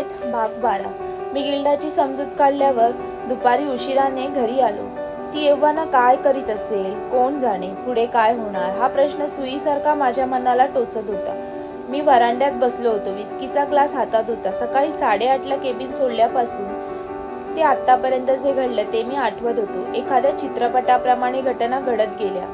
Death भाग बारा. मी गिल्डाची समजूत काढल्यावर दुपारी उशिराने घरी आलो. ती एव्हाना काय करीत असेल कोण जाणे पुढे काय होणार हा प्रश्न सुईसारखा माझ्या मनाला टोचत होता. मी वरांड्यात बसलो होतो विस्कीचा ग्लास हातात होता. सकाळी साडेआठला केबिन सोडल्यापासून ते आतापर्यंत जे घडलं ते मी आठवत होतो. एखाद्या चित्रपटाप्रमाणे घटना घडत गेल्या.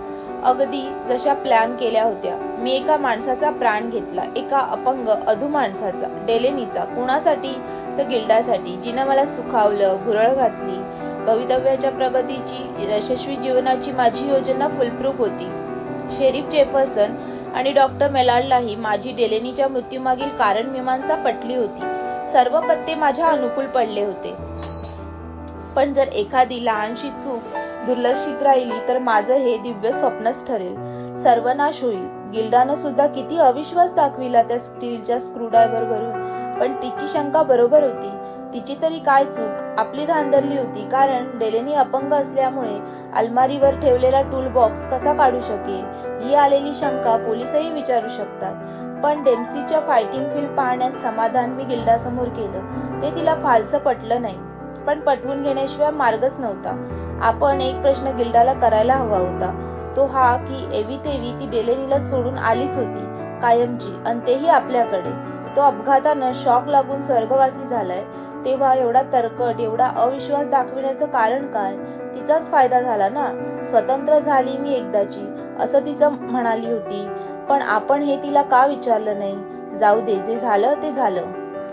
अगदी जशा प्लॅन केल्या होत्या. मी एका माणसाचा प्राण घेतला. एका अपंग अधू माणसाचा. डेलेनीचा. कुणासाठी? तर गिल्डासाठी. जिनं मला सुखावलं भुरळ घातली. भवितव्याच्या प्रगतीची यशस्वी जीवनाची माझी योजना फुलप्रूफ होती. शेरीफ जेफरसन आणि डॉक्टर मेलाडलाही माझी डेलेनीच्या मृत्यूमागील कारण मीमांसा पटली होती. सर्व पत्ते माझ्या अनुकूल पडले होते. पण जर एखादी लहानशी चूक दुर्लक्षित राहिली तर माझं हे दिव्य स्वप्नच ठरेल. सर्वनाश होईल. गिल्डानं सुद्धा किती अविश्वास दाखविला त्या स्टीलच्या स्क्रूड्रायव्हर वरून. पण तिची शंका बरोबर होती. तिची तरी काय चूक? आपली धांदरली होती. कारण डेलेनी अपंग असल्यामुळे अलमारीवर ठेवलेला टूल बॉक्स कसा काढू शकेल? ही आलेली शंका पोलीसही विचारू शकतात. पण डेम्सीच्या फायटिंग फील्ड पाहण्यात समाधान मी गिल्डासमोर केलं. ते तिला फारसं पटलं नाही. पण पटवून घेण्याशिवाय मार्गच नव्हता. आपण एक प्रश्न गिल्डाला करायला हवा होता. तो हा की एवी तेवी ती डेलेनीला सोडून आलीच होती कायमची आणि तेही आपल्याकडे. तो अपघातानं शॉक लागून स्वर्गवासी झालाय. तेव्हा एवढा तरकट एवढा अविश्वास दाखविण्याचं कारण काय? तिचाच फायदा झाला ना? स्वतंत्र झाली मी एकदाची असं तिचं म्हणाली होती. पण आपण हे तिला का विचारलं नाही? जाऊ दे जे झालं ते झालं.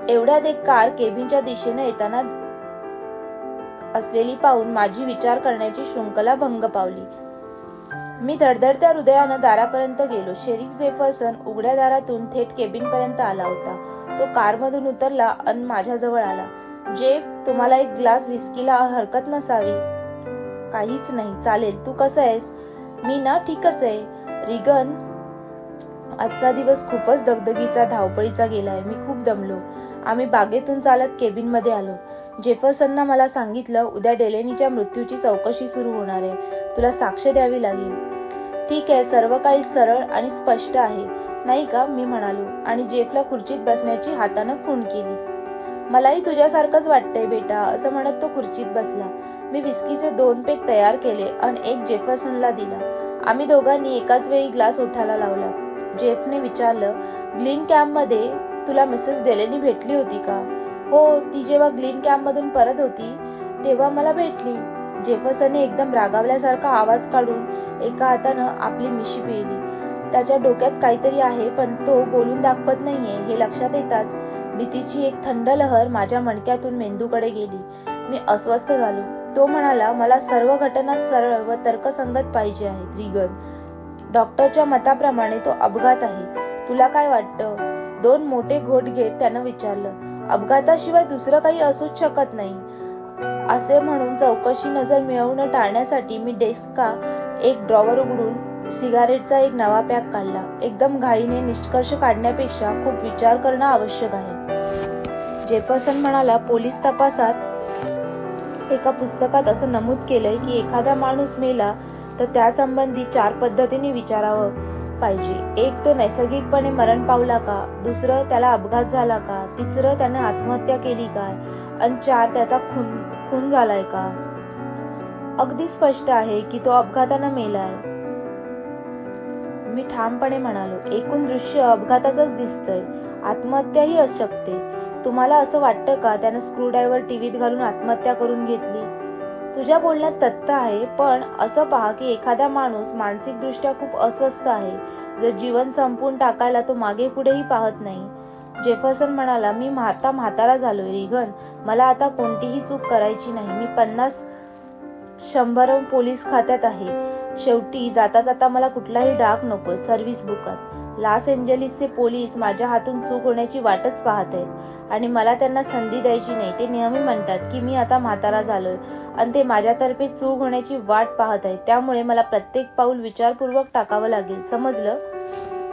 एवढ्यात एक कार केबिनच्या दिशेने येताना असलेली पाहून माझी विचार करण्याची शृंखला भंग पावली. मी धडधडत्या हृदयानं दारापर्यंत गेलो. शेरीफ जेफरसन उघड्या दारातून थेट केबिन पर्यंत आला होता. तो कारमधून उतरला अन माझ्याजवळ आला. जे तुम्हाला एक ग्लास विस्कीला हरकत नसावी. काहीच नाही. चालेल. तू कसं आहेस? मी ना ठीकच आहे. रिगन आजचा दिवस खूपच दगदगीचा धावपळीचा गेलाय. मी खूप दमलो. आम्ही बागेतून चालत केबिनमध्ये आलो. जेफरसननं मला सांगितलं उद्या डेलेनीच्या मृत्यूची चौकशी सुरू होणार आहे. तुला साक्ष द्यावी लागेल. ठीक आहे सर्व काही सरळ आणि स्पष्ट आहे. नाही का? मी म्हणालो आणि जेफला खुर्चीत बसण्याची हातानं खूण केली. मलाही तुझ्यासारखंच वाटतंय बेटा असं म्हणत तो खुर्चीत बसला. मी विस्कीचे दोन पेक तयार केले आणि एक जेफरसनला दिला. आम्ही दोघांनी एकाच वेळी ग्लास उठायला लावला. जेफने विचारलं ग्लीन कॅम्पमध्ये तुला मिसेस डेलेनी भेटली होती का? हो ती जेव्हा ग्लीन कॅम्प मधून परत होती तेव्हा मला भेटली. जेफसने एकदम रागावल्यासारखा आवाज काढून एका हातानं आपली मिशी पिळली. त्याच्या डोक्यात काहीतरी आहे पण तो बोलून दाखवत नाहीये हे लक्षात येताच भीतीची एक थंड लहर माझ्या मणक्यातून मेंदूकडे गेली. मी अस्वस्थ झालो. तो म्हणाला मला सर्व घटना सरळ व तर्कसंगत पाहिजे आहे रिगन डॉक्टरच्या मताप्रमाणे तो अपघात आहे. तुला काय वाटतं? दोन मोठे घोट घेत त्यानं विचारलं. अपघाताशिवाय दुसरं काही असूच शकत नाही. असे म्हणून चौकशी नजर मिळवणं टाळण्यासाठी मी डेस्का एक ड्रॉवर उघडून सिगारेटचा एक नवा पॅक काढला. एकदम घाईने निष्कर्ष काढण्यापेक्षा खूप विचार करणं आवश्यक आहे. जेफरसन म्हणाला पोलीस तपासात एका पुस्तकात असं नमूद केलंय की एखादा माणूस मेला तर त्यासंबंधी चार पद्धतीने विचारावं. पाहिजे. एक तो नैसर्गिकपणे मरण पावला का? दुसरं त्याला अपघात झाला का? तिसरं त्याने आत्महत्या केली काय आणि चार त्याचा खून खून झालाय का? अगदी स्पष्ट आहे की तो अपघातानं मेलाय. मी ठामपणे म्हणालो एकूण दृश्य अपघाताचंच दिसतंय. आत्महत्याही असू शकते तुम्हाला असं वाटतं का त्यानं स्क्रूड्रायव्हर टीव्हीत घालून आत्महत्या करून घेतली? तुझ्या बोलण्यात तथ्य आहे पण असं पहा की एखादा माणूस मानसिकदृष्ट्या खूप अस्वस्थ आहे. जर जीवन संपून टाकायला तो मागे पुढेही पाहत नाही. जेफरसन म्हणाला मी म्हाता म्हातारा झालोय रिगन. मला आता कोणतीही चूक करायची नाही. मी पन्नास शंभर पोलीस खात्यात आहे. शेवटी जाता जाता मला कुठलाही डाग नको सर्व्हिस बुकात. लॉस एंजलिसचे पोलीस माझ्या हातून चूक होण्याची वाटच पाहत आहेत. आणि मला त्यांना संधी द्यायची नाही. ते नेहमी म्हणतात की मी आता म्हातारा झालोय. आणि ते माझ्यातर्फे चूक होण्याची वाट पाहत आहेत. त्यामुळे मला प्रत्येक पाऊल विचारपूर्वक टाकावं लागेल. समजलं?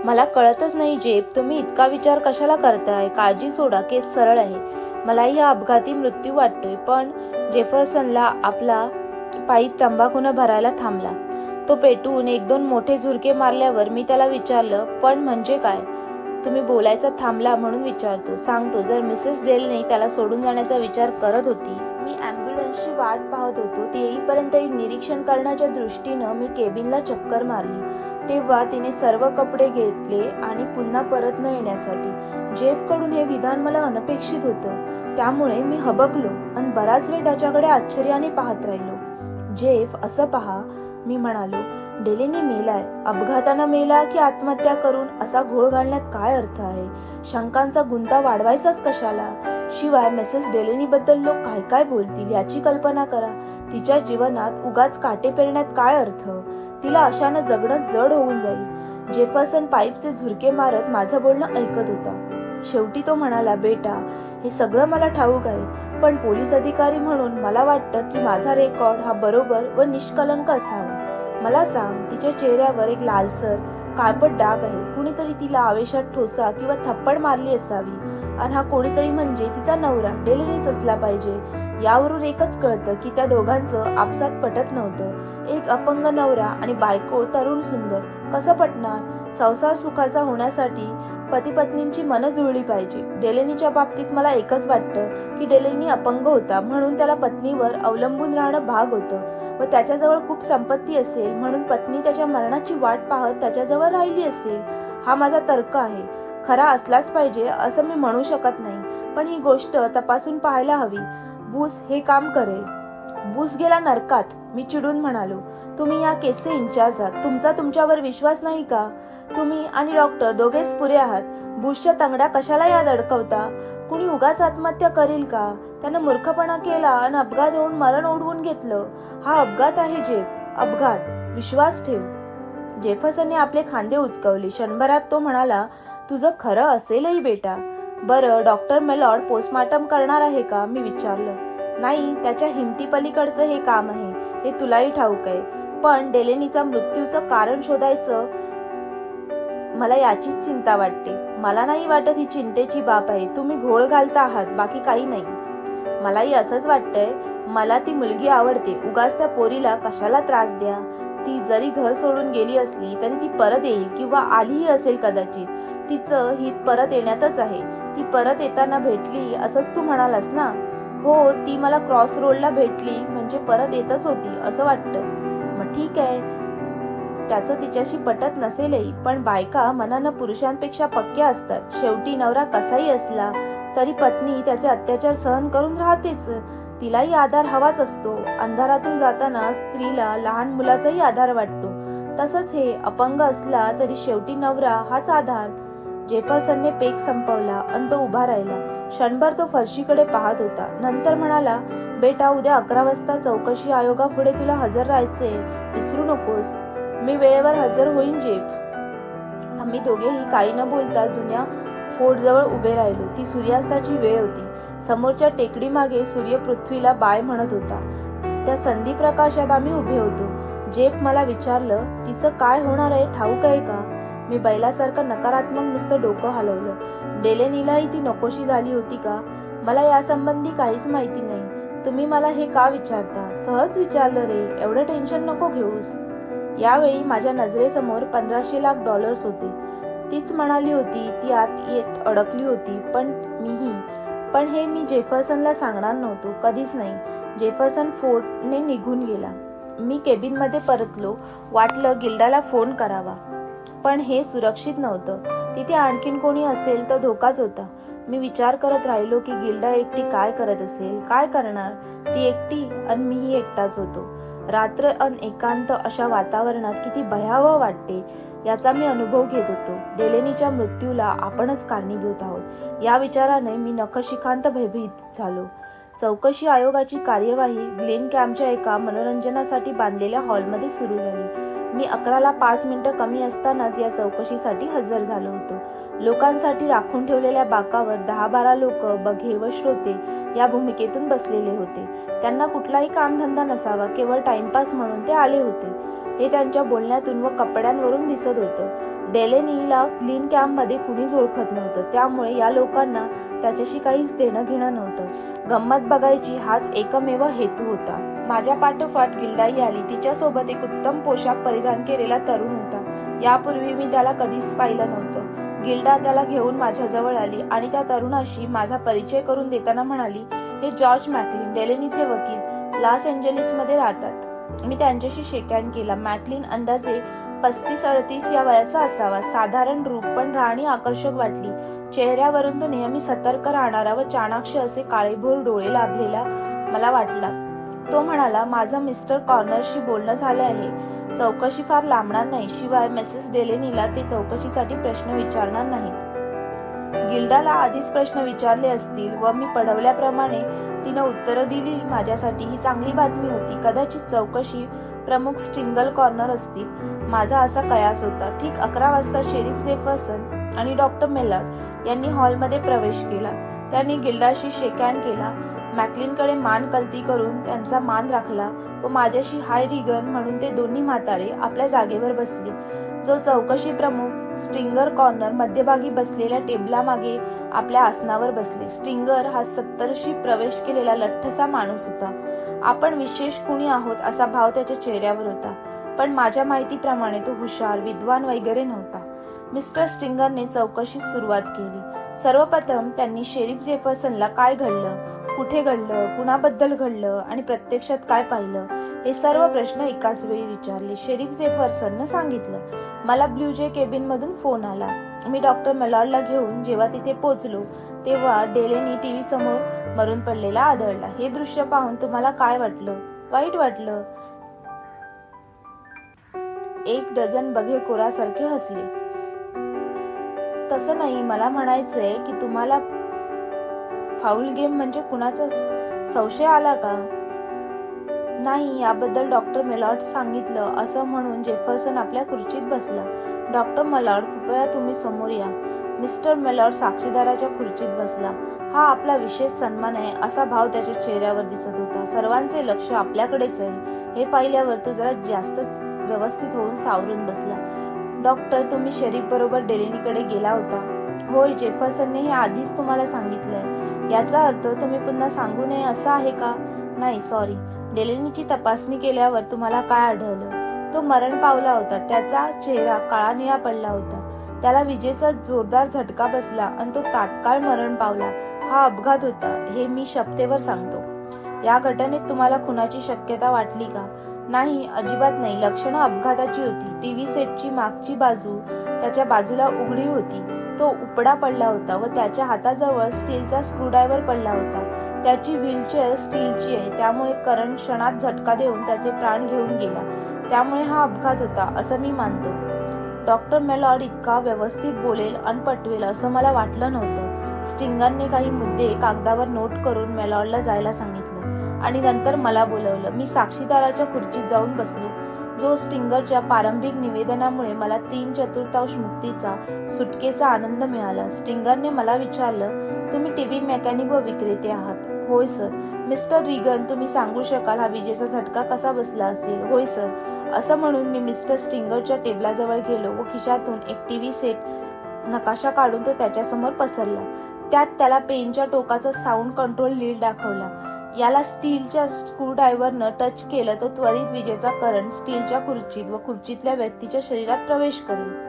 मला कळतच नाही जेब. तुम्ही इतका विचार कशाला करताय? काळजी सोडा. केस सरळ आहे. मलाही हा अपघाती मृत्यू वाटतोय. पण जेफरसनला आपला पाईप तंबाखून भरायला थांबला. तो पेटून एक दोन मोठे झुरके मारल्यावर मी त्याला विचारलं पण म्हणजे काय? तुम्ही बोलायचा थांबला म्हणून विचारतो. सांगतो. जर मिसेस डेलने त्याला सोडून जाण्याचा विचार करत होती मी ॲम्ब्युलन्सची वाट पाहत होतो. ती येईपर्यंत एक निरीक्षण करण्याच्या दृष्टीनं मी केबिनला चक्कर मारली. तेव्हा तिने सर्व कपडे घेतले आणि पुन्हा परत न येण्यासाठी. जेफकडून हे विधान मला अनपेक्षित होतं. त्यामुळे मी हबकलो आणि बराच वेळ त्याच्याकडे आश्चर्याने पाहत राहिलो. जेफ असं पहा. मी म्हणालो डेलेनी मेलाय. अपघातानं मेला की आत्महत्या करून असा घोळ घालण्यात काय अर्थ आहे? शंकांचा गुंता वाढवायचाच कशाला? शिवाय मिसेस डेलेनी बद्दल लोक काय काय बोलतील याची कल्पना करा. तिच्या जीवनात उगाच काटे पेरण्यात काय अर्थ? तिला अशानं जगणं जड होऊन जाईल. जेफरसन पाईपचे झुरके मारत माझं बोलणं ऐकत होता. शेवटी तो म्हणाला बेटा हे सगळं मला ठाऊक आहे पण पोलीस अधिकारी म्हणून मला वाटतं की माझा रेकॉर्ड हा बरोबर व निष्कलंक असावा. मला सांग तिच्या चेहऱ्यावर एक लालसर काळपट डाग आहे. कुणीतरी तिला आवेशात ठोसा किंवा थप्पड मारली असावी. आणि हा कोणीतरी म्हणजे तिचा नवरा डेलेनीच असला पाहिजे. यावरून एकच कळतं की त्या दोघांचं आपसात पटत नव्हतं. एक अपंग नवरा आणि बायको तरुण सुंदर. कसं पटणार? संसार सुखाचा होण्यासाठी पती पत्नींची मनं जुळली पाहिजे. डेलेनीच्या बाबतीत मला एकच वाटतं की डेलेनी अपंग होता म्हणून त्याला पत्नीवर अवलंबून राहणं भाग होतं. व त्याच्याजवळ खूप संपत्ती असेल म्हणून पत्नी त्याच्या मरणाची वाट पाहत त्याच्याजवळ राहिली असेल. हा माझा तर्क आहे. खरा असलाच पाहिजे असं मी म्हणू शकत नाही. पण ही गोष्ट तपासून पाहायला हवी. बूस हे काम करेल. बूस गेला नरकात मी चिडून म्हणालो तुम्ही या केसचे इन्चार्ज आहात. तुमचा तुमच्यावर विश्वास नाही का? तुम्ही आणि डॉक्टर दोघेच पुरे आहात. बुशच्या तंगड्या कशाला याद अडकवता? कुणी उगाच आत्महत्या करेल का? त्यानं मूर्खपणा केला आणि अपघात होऊन मरण ओढवून घेतलं. हा अपघात आहे जेफ. अपघात. विश्वास ठेव. जेफसनने आपले खांदे उचकवले. क्षणभरात तो म्हणाला तुझं खरं असेलही बेटा. बरं डॉक्टर मेलॉड पोस्टमार्टम करणार आहे का? मी विचारलं. नाही त्याच्या हिमती पलीकडचं हे काम आहे. हे तुलाही ठाऊक आहे. पण डेलेनीचा मृत्यूचं कारण शोधायचं मला याचीच चिंता वाटते. मला नाही वाटत ही चिंतेची बाब आहे. तुम्ही घोळ घालता आहात बाकी काही नाही. मलाही असंच वाटतंय. मला ती मुलगी आवडते. उगाच त्या पोरीला कशाला त्रास द्या? ती जरी घर सोडून गेली असली तरी ती परत येईल किंवा आलीही असेल कदाचित. तिचं हित परत येण्यातच आहे. ती परत येताना भेटली असंच तू म्हणालास ना? हो ती मला क्रॉस रोडला भेटली म्हणजे परत येतच होती असं वाटतं. मग ठीक आहे. त्याचं तिच्याशी पटत नसेलही पण बायका मनानं पुरुषांपेक्षा पक्क्या असतात. शेवटी नवरा कसाही असला तरी पत्नी त्याचे अत्याचार सहन करून राहतेच. तिलाही आधार हवाच असतो. अंधारातून जाताना स्त्रीला लहान मुलाचाही आधार वाटतो. तसंच हे अपंग असला तरी शेवटी नवरा हाच आधार. जेफरसनने पेक संपवला आणि तो उभा राहिला. क्षणभर तो फरशीकडे पाहत होता. नंतर म्हणाला बेटा उद्या अकरा वाजता चौकशी आयोगापुढे तुला हजर राहायचे विसरू नकोस. मी वेळेवर हजर होईन जेफ. आम्ही दोघेही काही न बोलता जुन्या फोर्टजवळ उभे राहिलो. ती सूर्यास्ताची वेळ होती. समोरच्या टेकडी मागे सूर्य पृथ्वीला बाय म्हणत होता. त्या संधी प्रकाशात आम्ही उभे होतो. जेप मला विचारलं तिचं काय होणार आहे? ठाऊक आहे का? मी बैलासारखं नकारात्मक नुसतं डोकं हलवलं. डेलेनीलाही ती नकोशी झाली होती का? मला यासंबंधी काहीच माहिती नाही. तुम्ही मला हे का विचारता? सहज विचारलं रे एवढं टेन्शन नको घेऊस. यावेळी माझ्या नजरेसमोर पंधराशे लाख डॉलर्स होते. तीच म्हणाली होती ती आत येत अडकली होती पण मीही. पण हे मी जेफरसनला सांगणार नव्हतो कधीच नाही. जेफरसन फोर्टने निघून गेला. मी केबिनमध्ये परतलो. वाटलं गिल्डाला फोन करावा. पण हे सुरक्षित नव्हतं. तिथे आणखीन कोणी असेल तर धोकाच होता. मी विचार करत राहिलो की गिल्डा एकटी काय करत असेल? काय करणार? ती एकटी आणि मीही एकटाच होतो. रात्र अन एकांत अशा वातावरणात किती भयावह वाटते याचा मी अनुभव घेत होतो. डेलेनीच्या मृत्यूला आपणच कारणीभूत आहोत. या विचाराने मी नखशिखांत भयभीत झालो. चौकशी आयोगाची कार्यवाही ग्लेन कॅम्पच्या एका मनोरंजनासाठी बांधलेल्या हॉलमध्ये सुरू झाली. मी अकराला पाच मिनिटं कमी असतानाच या चौकशीसाठी हजर झालो होतो. लोकांसाठी राखून ठेवलेल्या बाकावर दहा बारा लोक बघे व श्रोते या भूमिकेतून बसलेले होते. त्यांना कुठलाही कामधंदा नसावा केवळ टाइमपास म्हणून ते आले होते. हे त्यांच्या बोलण्यातून व कपड्यांवरून दिसत होतं. डेलेनीला क्लीन कॅम्पमध्ये कुणीच ओळखत नव्हतं. त्यामुळे या लोकांना त्याच्याशी काहीच देणं घेणं नव्हतं. गंमत बघायची हाच एकमेव हेतू होता. माझ्या पाठोपाठ गिल्डाई आली. तिच्यासोबत एक उत्तम पोशाख परिधान केलेला तरुण होता. यापूर्वी मी त्याला कधीच पाहिलं नव्हतं. गिल्डा त्याला घेऊन माझ्याजवळ आली आणि त्या तरुणाशी माझा परिचय करून देताना म्हणाली हे जॉर्ज मॅकलिन डेलेनीचे वकील लॉस एंजलिसमध्ये राहतात. मी त्यांच्याशी शेकहँड केला. मॅकलिन अंदाजे पस्तीस अडतीस या वयाचा असावा. साधारण रूप पण राहणी आकर्षक वाटली. चेहऱ्यावरून तो नेहमी सतर्क राहणारा व चाणाक्ष असे काळेभोर डोळे लाभलेला मला वाटला. तो म्हणाला माझं मिस्टर कॉर्नरशी बोलणं झालं आहे. चौकशी फार लांबणार नाही. शिवाय मिसेस डेलेनीला ते चौकशीसाठी प्रश्न विचारणार नाहीत. गिल्डाला आधीच प्रश्न विचारले असतील व मी पडवल्याप्रमाणे तिनं उत्तरं दिली. माझ्यासाठी ही चांगली बातमी होती. कदाचित चौकशी प्रमुख स्टिंगल कॉर्नर असतील. माझा असा कयास होता. ठीक अकरा वाजता शेरीफ जेफरसन आणि डॉक्टर मेलर यांनी हॉलमध्ये प्रवेश केला. त्यांनी गिल्डाशी शेकहँड केला. मॅकलिनकडे मान कलती करून त्यांचा मान राखला व माझ्याशी हाय रिगन म्हणून ते दोन्ही म्हातारे आपल्या जागेवर बसले. जो चौकशी प्रमुख स्टिंगर कॉर्नर मध्यभागी बसलेल्या टेबलामागे आपल्या आसनावर बसले. स्टिंगर हा सत्तरशी प्रवेश केलेला लठ्ठसा माणूस होता. आपण विशेष कुणी आहोत असा भाव त्याच्या चेहऱ्यावर होता. पण माझ्या माहितीप्रमाणे तो हुशार विद्वान वगैरे नव्हता. मिस्टर स्टिंगरने चौकशीस सुरुवात केली. सर्वप्रथम त्यांनी शेरीफ जेफरसनला काय घडलं कुठे घडलं कुणाबद्दल घडलं आणि प्रत्यक्षात काय पाहिलं हे सर्व प्रश्न एकाच वेळी विचारले. शेरीफ जेफरसननं सांगितलं मला ब्ल्यू जे केबिन मधून फोन आला. मी डॉक्टर मलॉडला घेऊन जेव्हा तिथे पोहोचलो तेव्हा डेलेनी टीव्ही समोर मरून पडलेला आढळला हे दृश्य पाहून तुम्हाला काय वाटलं? वाईट वाटलं? एक डझन बघे कोरासारखे हसले. तसं नाही. मला म्हणायचंय की तुम्हाला फाऊल गेम म्हणजे कुणाचा संशय आला का? नाही याबद्दल डॉक्टर मेलॉर्ड सांगितलं. असं म्हणून जेफरसन आपल्या खुर्चीत बसला. डॉक्टर मेलॉर्ड कृपया तुम्ही समोर या. मिस्टर मेलॉर्ड साक्षीदाराच्या खुर्चीत बसला. हा आपला विशेष सन्मान आहे असा भाव त्याच्या चेहऱ्यावर दिसत होता. सर्वांचे लक्ष आपल्याकडेच आहे. हे पाहिल्यावर तो जरा जास्तच व्यवस्थित होऊन सावरून बसला. डॉक्टर तुम्ही शरीफ बरोबर डेलिनीकडे गेला होता. होय जेफरसनने हे आधीच तुम्हाला सांगितलंय. याचा अर्थ तुम्ही पुन्हा सांगू नये असं आहे का? नाही सॉरी डेलिनीची तपासणी केल्यावर तुम्हाला काय आढळलं? तो मरण पावला होता. त्याचा चेहरा काळा निळा पडला होता. त्याला विजेचा जोरदार झटका बसला आणि तो तात्काळ मरण पावला. हा अपघात होता हे मी शपथेवर सांगतो. या घटनेत तुम्हाला खुनाची शक्यता वाटली का? नाही अजिबात नाही. लक्षणं अपघाताची होती. टीव्ही सेटची मागची बाजू त्याच्या बाजूला उघडी होती. तो उपडा पडला होता व त्याच्या हाताजवळ स्टीलचा स्क्रूड्रायव्हर पडला होता. त्याची व्हीलचेअर स्टीलची आहे. त्यामुळे करंट क्षणात झटका देऊन त्याचे प्राण घेऊन गेला. त्यामुळे हा अपघात होता असं मी मानतो. डॉक्टर मेलॉड इतका व्यवस्थित बोलेल आणि पटवेल असं मला वाटलं नव्हतं. स्टिंगरने काही मुद्दे कागदावर नोट करून मेलॉडला जायला सांगितले. आणि नंतर मला बोलवलं. मी साक्षीदाराच्या खुर्चीत जाऊन बसलो. जो स्टिंगरच्या प्रारंभिक निवेदनामुळे मला तीन चतुर्थांश मुक्तीचा सुटकेचा आनंद मिळाला. स्टिंगरने मला विचारलं तुम्ही टीव्ही मेकॅनिक व विक्रेते आहात? होय सर. मिस्टर रिगन तुम्ही सांगू शकाल हा विजेचा झटका कसा बसला असेल? होय सर. असं म्हणून मी मिस्टर स्टिंगरच्या टेबलाजवळ गेलो व खिशातून एक टीव्ही सेट नकाशा काढून तो त्याच्यासमोर पसरला. त्यात त्याला पेनच्या टोकाचा साऊंड कंट्रोल लीड दाखवला. याला स्टीलच्या स्क्रूड्रायव्हरनं टच केलं तर त्वरित विजेचा करंट स्टीलच्या खुर्चीत व खुर्चीतल्या व्यक्तीच्या शरीरात प्रवेश करेल.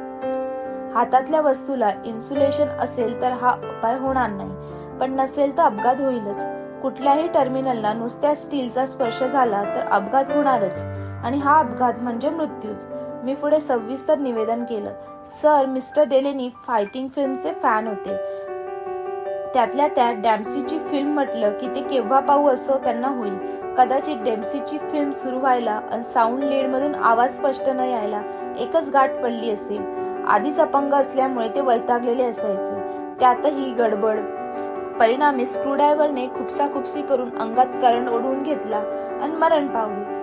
हातातल्या वस्तूला इन्सुलेशन असेल तर हा उपाय होणार नाही पण नसेल तर अपघात होईलच. कुठल्याही टर्मिनलला नुसत्या स्टीलचा स्पर्श झाला तर अपघात होणारच आणि हा अपघात म्हणजे मृत्यूच. मी पुढे सविस्तर निवेदन केलं. सर मिस्टर डेलेनी फायटिंग फिल्मचे फॅन होते. त्यातल्या त्यात डॅम्सीची फिल्म म्हटलं की ते केव्हा पाहू असं त्यांना होईल. कदाचित डेम्सीची फिल्म सुरू व्हायला आणि साऊंड लीड मधून आवाज स्पष्ट न यायला एकच गाठ पडली असेल. आधीच अपंग असल्यामुळे ते वैतागलेले असायचे. त्यातही गडबड. परिणामी स्क्रूड्रायव्हरने खुपसा खुपसी करून अंगात करंट ओढवून घेतला आणि मरण पावले.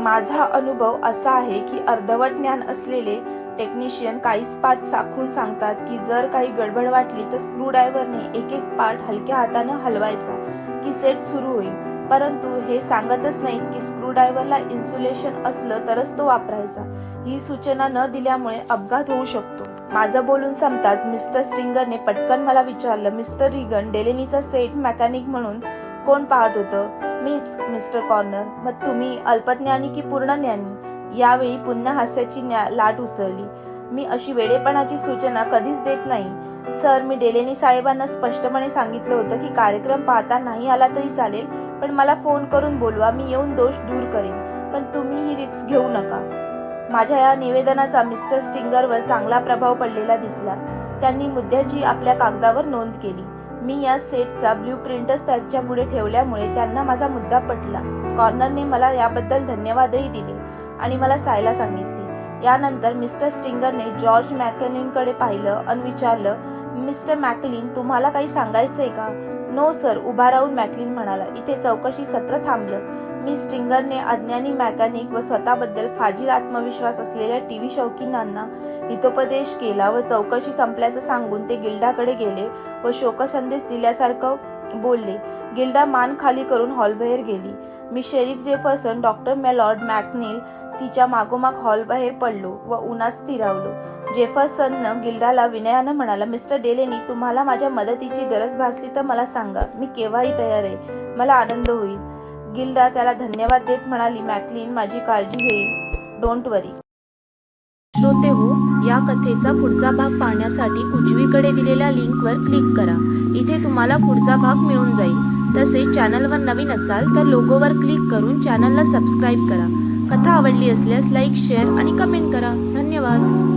माझा अनुभव असा आहे की अर्धवट ज्ञान असलेले टेक्निशियन काहीच पार्ट साखून सांगतात की जर काही गडबड वाटली तर स्क्रूड्रायव्हरने एक एक पार्ट हलक्या हाताने हलवायचा की सेट सुरू होईल. परंतु हे सांगतच नाही की स्क्रूड्रायव्हरला इन्सुलेशन असलं तरच तो वापरायचा. ही सूचना न दिल्यामुळे अपघात होऊ शकतो. माझं बोलून संपताच मिस्टर स्टिंगरने पटकन मला विचारलं मिस्टर रिगन डेलेनीचा सेट मेकॅनिक म्हणून कोण पाहत होतं? मीच मिस्टर कॉर्नर. मग तुम्ही अल्पज्ञानी की पूर्ण ज्ञानी यावेळी पुन्हा हास्याची न्या- लाट उसळली. मी अशी वेडेपणाची सूचना कधीच देत नाही. सर मी डेलेनी साहेबांना स्पष्टपणे सांगितलं होतं की कार्यक्रम पाहता नाही आला तरी चालेल पण मला फोन करून बोलवा मी येऊन दोष दूर करेन. पण तुम्ही ही रिक्स घेऊ नका. माझ्या या निवेदनाचा मिस्टर स्टिंगरवर चांगला प्रभाव पडलेला दिसला. त्यांनी मुद्द्याची आपल्या कागदावर नोंद केली. मी या सेटचा ब्ल्यू प्रिंटच त्यांच्या पुढे ठेवल्यामुळे त्यांना माझा मुद्दा पटला. कॉर्नरने मला याबद्दल धन्यवादही दिले. आणि मला सायला सांगितले. यानंतर मिस्टर स्टिंगरने जॉर्ज मॅकलिनकडे पाहिलं आणि विचारलं मिस्टर मॅकलिन तुम्हाला काही सांगायचंय का? नो सर उभा राहून मॅकलिन म्हणाला. इथे चौकशी सत्र थांबलं. मी स्टिंगरने अज्ञानी मॅकॅनिक व स्वतःबद्दल फाजील आत्मविश्वास असलेल्या टी व्ही शौकीनांना हितोपदेश केला व चौकशी संपल्याचं सांगून ते गिल्डाकडे गेले व शोकसंदेश दिल्यासारखं बोलले. गिल्डा मान खाली करून हॉलबाहेर गेली. मी sheriff Jefferson doctor Mellord McNeil तिच्या मागोमाग हॉलबाहेर पडलो व उन्हात स्थिरावलो. जेफरसननं गिल्डाला विनयानं म्हणाला मिस्टर डेलेनी तुम्हाला माझ्या मदतीची गरज भासली तर मला सांगा मी केव्हाही तयार आहे. मला आनंद होईल. गिल्डा त्याला धन्यवाद देत म्हणाली मॅकलिन माझी काळजी घेईल. Don't worry. श्रोते हो या कथेचा पुढचा भाग पाहण्यासाठी उजवीकडे दिलेल्या लिंकवर क्लिक करा. इथे तुम्हाला पुढचा भाग मिळून जाईल. तसेच चॅनलवर नवीन असाल तर लोगोवर क्लिक करून चॅनलला सबस्क्राईब करा. कथा आवडली असल्यास लाईक शेअर आणि कमेंट करा. धन्यवाद.